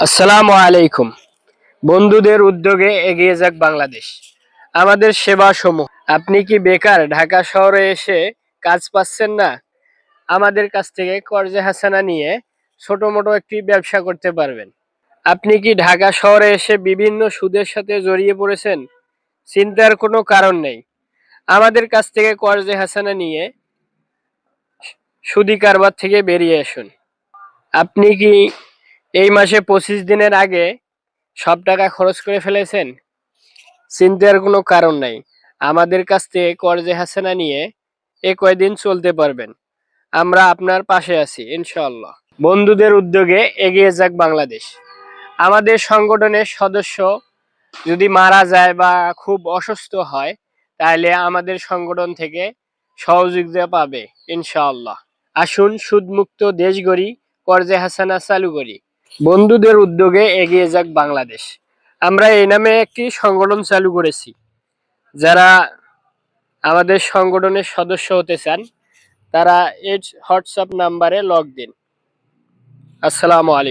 আসসালামু আলাইকুম। বন্ধুদের উদ্যোগে এগিয়ে যাক বাংলাদেশ। আমাদের সেবা সমূহ আপনি কি বেকার ঢাকা শহরে এসে কাজ পাচ্ছেন না? আমাদের কাছ থেকে কর্জে হাসানা নিয়ে ছোট মোটো একটি ব্যবসা করতে পারবেন। আপনি কি ঢাকা শহরে এসে বিভিন্ন সুদের সাথে জড়িয়ে পড়েছেন? চিন্তার কোনো কারণ নেই। আমাদের কাছ থেকে কর্জে হাসানা নিয়ে সুদি কারবার থেকে বেরিয়ে আসুন। আপনি কি এই মাসে পঁচিশ দিনের আগে সব টাকা খরচ করে ফেলেছেন? চিন্তার কোনো কারণ নাই। আমাদের কাছ থেকে কর্জে হাসানা নিয়ে এ কয়দিন চলতে পারবেন? আমরা আপনার পাশে আছি, ইনশাআল্লাহ। বন্ধুদের উদ্যোগে এগিয়ে যাক বাংলাদেশ। আমাদের সংগঠনের সদস্য যদি মারা যায় বা খুব অসুস্থ হয়, তাহলে আমাদের সংগঠন থেকে সহযোগিতা পাবে, ইনশাআল্লাহ। আসুন সুদমুক্ত দেশ গড়ি কর্জে হাসানা চালু করি। বন্ধুদের উদ্যোগে এগিয়ে যাক বাংলাদেশ। আমরা এই নামে একটি সংগঠন চালু করেছি। যারা আমাদের সংগঠনের সদস্য হতে চান, তারা এই হোয়াটসঅ্যাপ নাম্বারে লগ দিন। আসসালামু আলাইকুম।